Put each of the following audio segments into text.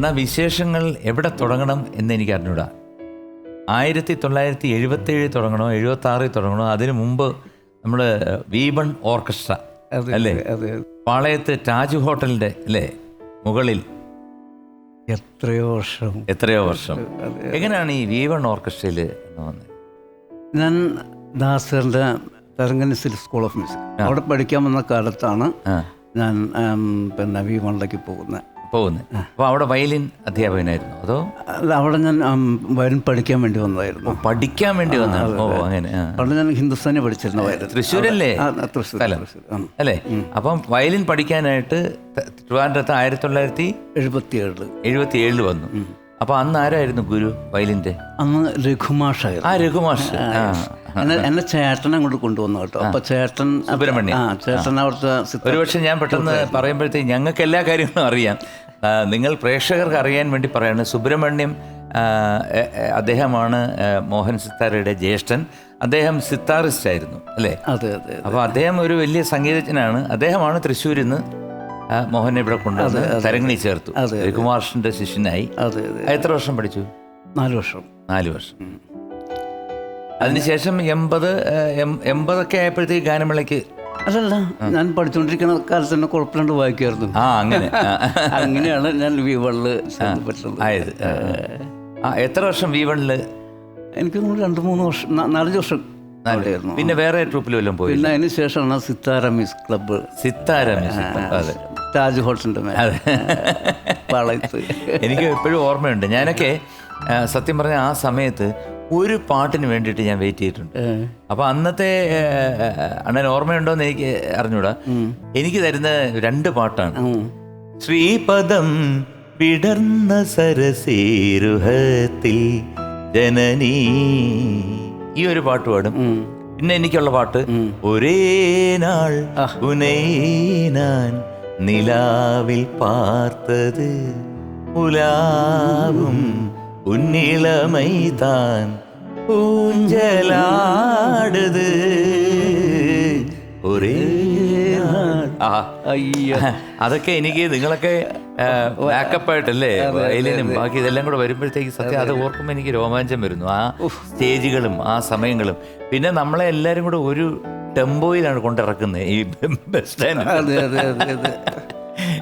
എന്നാൽ വിശേഷങ്ങൾ എവിടെ തുടങ്ങണം എന്ന് എനിക്ക് അറിഞ്ഞൂടാ. ആയിരത്തി തൊള്ളായിരത്തി എഴുപത്തേഴിൽ തുടങ്ങണോ എഴുപത്തി ആറിൽ തുടങ്ങണോ അതിനു മുമ്പ് നമ്മൾ വീബൺ ഓർക്കസ്ട്ര അല്ലേ? പാളയത്ത് താജ് ഹോട്ടലിന്റെ അല്ലേ? മുകളിൽ. എത്രയോ വർഷം. എത്രയോ വർഷം. എങ്ങനെയാണ് ഈ വീവൺ ഓർക്കസ്ട്രയിൽ ഞാൻ ദാസറിന്റെ തെലങ്കനസിൽ സ്കൂൾ ഓഫ് മ്യൂസിക്. അവിടെ പഠിക്കാൻ വന്ന കാലത്താണ് ഞാൻ പിന്നെ വി വണിലേക്ക് പോകുന്നത്. പോകുന്നത്. അപ്പോൾ അവിടെ വയലിൻ അധ്യാപകനായിരുന്നു. അതോ? അല്ല അവിടെ ഞാൻ വയലിൻ പഠിക്കാൻ വേണ്ടി വന്നതായിരുന്നു. പഠിക്കാൻ വേണ്ടി വന്നതാണ്. ഓ അങ്ങനെ. അവിടെ ഞാൻ ഹിന്ദുസ്ഥാനി പഠിച്ചിരുന്ന വയലിൻ. തൃശ്ശൂരല്ലേ? തൃശ്ശൂർ അല്ലേ? അപ്പം വയലിൻ പഠിക്കാനായിട്ട് തിരുവനന്തപുരത്ത് ട്രിവാൻഡ്രത്ത് ആയിരത്തി തൊള്ളായിരത്തി എഴുപത്തി ഏഴിൽ വന്നു. അപ്പൊ അന്ന് ആരായിരുന്നു ഗുരു വയലിന്റെ അന്ന് രഘുമാഷായിരുന്നു. ആ രഘുമാഷ്. ആ എന്നെ ചേട്ടൻ അങ്ങോട്ട് കൊണ്ടുവന്നു കേട്ടോ. അപ്പൊ ചേട്ടൻ സുബ്രഹ്മണ്യം. ആ ചേട്ടൻ അവിടുത്തെ ഒരുപക്ഷെ ഞാൻ പെട്ടെന്ന് പറയുമ്പോഴത്തേക്ക് ഞങ്ങൾക്ക് എല്ലാ കാര്യങ്ങളും അറിയാം. നിങ്ങൾ പ്രേക്ഷകർക്ക് അറിയാൻ വേണ്ടി പറയാണ് സുബ്രഹ്മണ്യം അദ്ദേഹമാണ് മോഹൻ സിത്താരയുടെ ജ്യേഷ്ഠൻ. അദ്ദേഹം സിത്താറിസ്റ്റ് ആയിരുന്നു അല്ലേ? അതെ അതെ അപ്പോൾ അദ്ദേഹം ഒരു വലിയ സംഗീതജ്ഞനാണ്. അദ്ദേഹമാണ് തൃശ്ശൂരിൽ നിന്ന് മോഹനെ ഇവിടെ കൊണ്ടുവന്ന് തരങ്ങണി ചേർത്തു. രഘുമാഷിന്റെ ശിഷ്യനായി. എത്ര വർഷം പഠിച്ചു? നാല് വർഷം. നാല് വർഷം. അതിനുശേഷം എൺപത് എൺപതൊക്കെ ആയപ്പോഴത്തേക്ക് ഗാനമേളയ്ക്ക് അതല്ല ഞാൻ പഠിച്ചുകൊണ്ടിരിക്കുന്ന കാലത്ത് തന്നെ കുഴപ്പമില്ലാണ്ട് വായിക്കുമായിരുന്നു ആ അങ്ങനെ. അങ്ങനെയാണ് ഞാൻ വി വണ്ണിൽ ആയത്. ആ, എത്ര വർഷം വി വണ്ണിൽ? എനിക്ക് രണ്ട് മൂന്ന് വർഷം നാലഞ്ച് വർഷം പിന്നെ വേറെ ട്രൂപ്പിൽ വല്ലതും പോയി? പിന്നെ അതിന് ശേഷമാണ് സിത്താര മിസ് ക്ലബ്ബ്. സിത്താര മ്യൂസിക് അതെ. താജ് ഹോട്ടലിന്റെ മേലെ. അതെ. പാളയത്ത്. എനിക്ക് എപ്പോഴും ഓർമ്മയുണ്ട്. ഞാനൊക്കെ സത്യം പറഞ്ഞ ആ സമയത്ത് ഒരു പാട്ടിന് വേണ്ടിയിട്ട് ഞാൻ വെയിറ്റ് ചെയ്തിട്ടുണ്ട്. അപ്പൊ അന്നത്തെ അണ്ണൻ ഓർമ്മയുണ്ടോ എന്ന് എനിക്ക് അറിഞ്ഞൂടാ. എനിക്ക് തരുന്ന രണ്ട് പാട്ടാണ്. ശ്രീപദം വിടർന്ന സരസീരുഹത്തിൽ ജനനീ. ഈ ഒരു പാട്ട് പാടും. പിന്നെ എനിക്കുള്ള പാട്ട് ഒരേ നാൾ ഉനൈനാൻ നിലാവിൽ പാർത്തത് ഉലാവും ഉന്നിളമൈതാൻ ഊഞ്ചലാടുത്. ഒരേ അതൊക്കെ എനിക്ക് നിങ്ങളൊക്കെ ബാക്കപ്പ് ആയിട്ടല്ലേ? വയലിനും ബാക്കി ഇതെല്ലാം കൂടെ വരുമ്പോഴത്തേക്ക് സത്യം അത്. ഓർക്കുമ്പോൾ എനിക്ക് രോമാഞ്ചം വരുന്നു. ആ സ്റ്റേജുകളും ആ സമയങ്ങളും. പിന്നെ നമ്മളെ എല്ലാവരും കൂടെ ഒരു ടെമ്പോയിലാണ് കൊണ്ടിറക്കുന്നത് ഈ ബസ് സ്റ്റാൻഡ്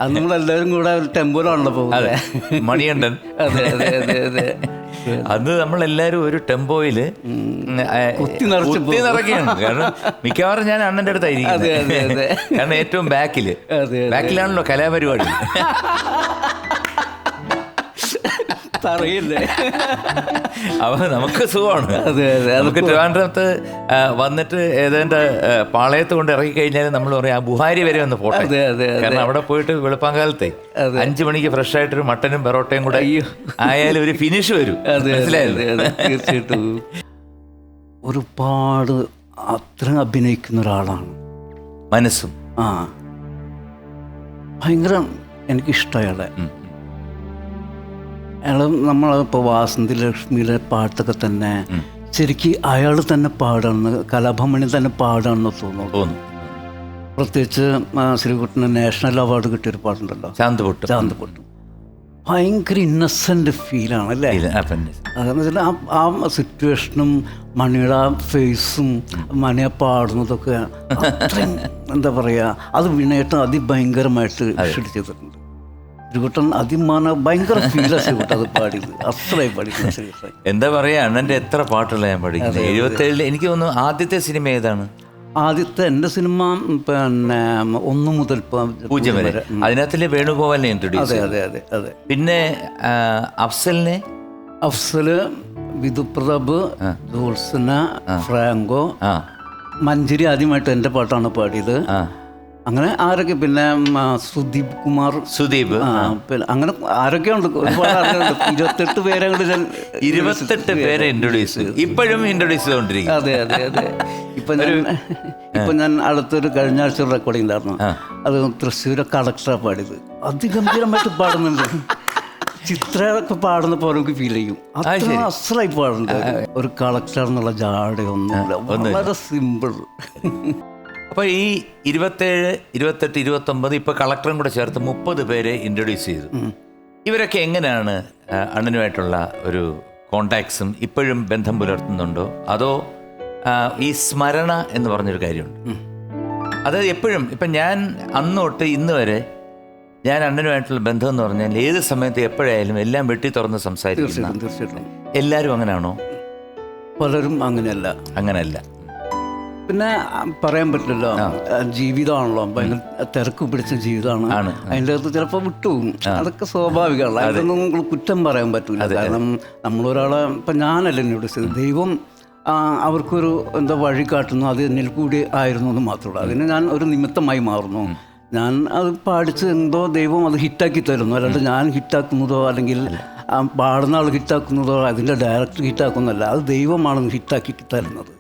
അതെ നമ്മളെല്ലാവരും കൂടെ ഒരു ടെമ്പോലാണല്ലോ പോകുന്നത്. മണിയണ്ടൻ അതെ അതെ അതെ അതെ അന്ന് നമ്മളെല്ലാരും ഒരു ടെമ്പോയിൽ നിറയ്ക്കുകയാണ്. കാരണം മിക്കവാറും ഞാൻ അണ്ണന്റെ അടുത്തായിരിക്കും. കാരണം ഏറ്റവും ബാക്കിൽ. ബാക്കിലാണല്ലോ കലാപരിപാടി. പറയില്ലേ അപ്പൊ നമുക്ക് സുഖമാണ്. അതെ അതെ നമുക്ക് ട്രിവാൻഡ്രത്ത് വന്നിട്ട് ഏതെന്റെ പാളയത്ത് കൊണ്ട് ഇറങ്ങി കഴിഞ്ഞാൽ നമ്മൾ പറയും ആ ബുഹാരി വരെ ഒന്ന് പോട്ടെ. അതെ, അതെ. കാരണം അവിടെ പോയിട്ട് വെളുപ്പാങ്കാലത്തെ. അഞ്ചു മണിക്ക് ഫ്രഷ് ആയിട്ടൊരു മട്ടനും പെറോട്ടയും കൂടെ. ആയാലും ഒരു ഫിനിഷ് വരും. തീർച്ചയായിട്ടും. ഒരുപാട് അത്ര അഭിനയിക്കുന്ന ഒരാളാണ്. മനസ്സും. ആ. ഭയങ്കര എനിക്കിഷ്ടം അയാളെ. അയാൾ നമ്മളിപ്പോൾ വാസന്തി ലക്ഷ്മിയിലെ പാട്ടൊക്കെ തന്നെ ശരിക്കും അയാൾ തന്നെ പാടാണെന്ന് കലാഭമണി തന്നെ പാടാണെന്ന് തോന്നുന്നു. തോന്നും പ്രത്യേകിച്ച് ശ്രീകുട്ടന് നാഷണൽ അവാർഡ് കിട്ടിയൊരു പാട്ടുണ്ടല്ലോ. ശാന്ത് പൊട്ടും ചാന്ത് പൊട്ടും ഭയങ്കര ഇന്നസെന്റ് ഫീലാണ് അല്ലേ. അതെന്ന് വെച്ചാൽ ആ ആ സിറ്റുവേഷനും മണിയുടെ ആ ഫേസും മണിയെ പാടുന്നതൊക്കെ എന്താ പറയുക അത് വിനയട്ടം അതിഭയങ്കരമായിട്ട് ഷൂട്ട് ചെയ്തിട്ടുണ്ട്. ശ്രീകുട്ടൻ അതിമാന ഭയങ്കര ഫീലാണ് ശ്രീകുട്ടൻ അത് പാടിയത്. അത്രയും പാടിയിട്ടുണ്ട് ശ്രീകുട്ടൻ. എന്താ പറയാ അണ്ണന്റെ എത്ര പാട്ടുള്ള ഞാൻ പഠിക്കുന്നത്? എഴുപത്തി ഏഴിൽ എനിക്ക് തോന്നുന്നു ആദ്യത്തെ സിനിമ ഏതാണ്? ആദ്യത്തെ എന്റെ സിനിമ പിന്നെ ഒന്ന് മുതൽ പൂജ്യം വരെ. അതിനകത്തിൽ വേണുഗോപാലിനെ ഇൻട്രൊഡ്യൂസ് അതെ അതെ അതെ അതെ. പിന്നെ അഫ്സലിനെ? അഫ്സൽ വിധുപ്രതാപ് ജോത്സന ഫ്രാങ്കോ ആ. മഞ്ചരി ആദ്യമായിട്ട് എന്റെ പാട്ടാണ് പാടിയത്. ആ. അങ്ങനെ ആരൊക്കെ പിന്നെ സുദീപ് കുമാർ സുദീപ് അങ്ങനെ ആരൊക്കെ ഉണ്ട് ഇരുപത്തെട്ട് പേരെ ഇരുപത്തെട്ട് പേരെ ഇൻട്രൊഡ്യൂസ് ഇപ്പോഴും ഇൻട്രൊഡ്യൂസ് ചെയ്തോണ്ടിരിക്കും അതെ അതെ അതെ. ഇപ്പൊ ഞാൻ ഇപ്പൊ ഞാൻ അടുത്തൊരു കഴിഞ്ഞ ആഴ്ച റെക്കോർഡിംഗ് ഉണ്ടായിരുന്നു അത് തൃശ്ശൂരെ കളക്ടറാണ് പാടിയത്. അതിഗംഭീരമായിട്ട് പാടുന്നുണ്ട്. ചിത്രമൊക്കെ പാടുന്ന പോലെ നമുക്ക് ഫീൽ ചെയ്യും. അത്ര അസലായി പാടുന്നുണ്ട്. ഒരു കളക്ടർ എന്നുള്ള ജാടയൊന്നുമില്ല. വളരെ സിമ്പിൾ അപ്പൊ ഈ ഇരുപത്തേഴ് ഇരുപത്തെട്ട് ഇരുപത്തൊമ്പത് ഇപ്പൊ കളക്ടറും കൂടെ ചേർത്ത് മുപ്പത് പേരെ ഇൻട്രൊഡ്യൂസ് ചെയ്തു. ഇവരൊക്കെ എങ്ങനെയാണ് അണ്ണനുമായിട്ടുള്ള ഒരു കോണ്ടാക്ട്സും ഇപ്പോഴും ബന്ധം പുലർത്തുന്നുണ്ടോ? അതോ ഈ സ്മരണ എന്ന് പറഞ്ഞൊരു കാര്യമുണ്ട്? അതായത് എപ്പോഴും ഇപ്പം ഞാൻ അന്നോട്ട് തൊട്ട് ഇന്ന് വരെ ഞാൻ അണ്ണനുമായിട്ടുള്ള ബന്ധം എന്ന് പറഞ്ഞാൽ ഏത് സമയത്ത് എപ്പോഴായാലും എല്ലാം വെട്ടി തുറന്ന് സംസാരിക്കുന്ന തീർച്ചയായിട്ടും എല്ലാവരും അങ്ങനെയാണോ പലരും അങ്ങനെയല്ല. അങ്ങനെയല്ല പിന്നെ പറയാൻ പറ്റില്ലല്ലോ. ജീവിതമാണല്ലോ ഭയങ്കര തിരക്ക് പിടിച്ച ജീവിതമാണ്. അതിന്റെ അകത്ത് ചിലപ്പോൾ വിട്ടുപോകും. അതൊക്കെ സ്വാഭാവികമല്ല അതൊന്നും നമ്മൾ കുറ്റം പറയാൻ പറ്റില്ല കാരണം നമ്മളൊരാളെ ഇപ്പം ഞാനല്ല എന്നെ വിളിച്ചത് ദൈവം അവർക്കൊരു എന്താ വഴി കാട്ടുന്നു. അത് എന്നിൽ കൂടി ആയിരുന്നു എന്ന് മാത്രമല്ല അതിന് ഞാൻ ഒരു നിമിത്തമായി മാറുന്നു. ഞാൻ അത് പാടിച്ച് എന്തോ ദൈവം അത് ഹിറ്റാക്കി തരുന്നു. അല്ലാണ്ട് ഞാൻ ഹിറ്റാക്കുന്നതോ അല്ലെങ്കിൽ പാടുന്ന ആൾ ഹിറ്റാക്കുന്നതോ അതിന്റെ ഡയറക്ടർ ഹിറ്റാക്കുന്നതല്ല. അത് ദൈവമാണ് ഹിറ്റാക്കി തരുന്നത്.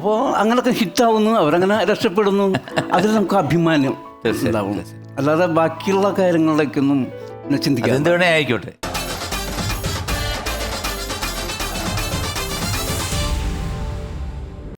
അപ്പോൾ അങ്ങനൊക്കെ ഹിറ്റാവുന്നു അവരങ്ങനെ രക്ഷപ്പെടുന്നു. അതിൽ നമുക്ക് അഭിമാനം ഉണ്ടാവും. അല്ലാതെ ബാക്കിയുള്ള കാര്യങ്ങളിലേക്കൊന്നും ചിന്തിക്കാം എന്ത് വേണേ ആയിക്കോട്ടെ.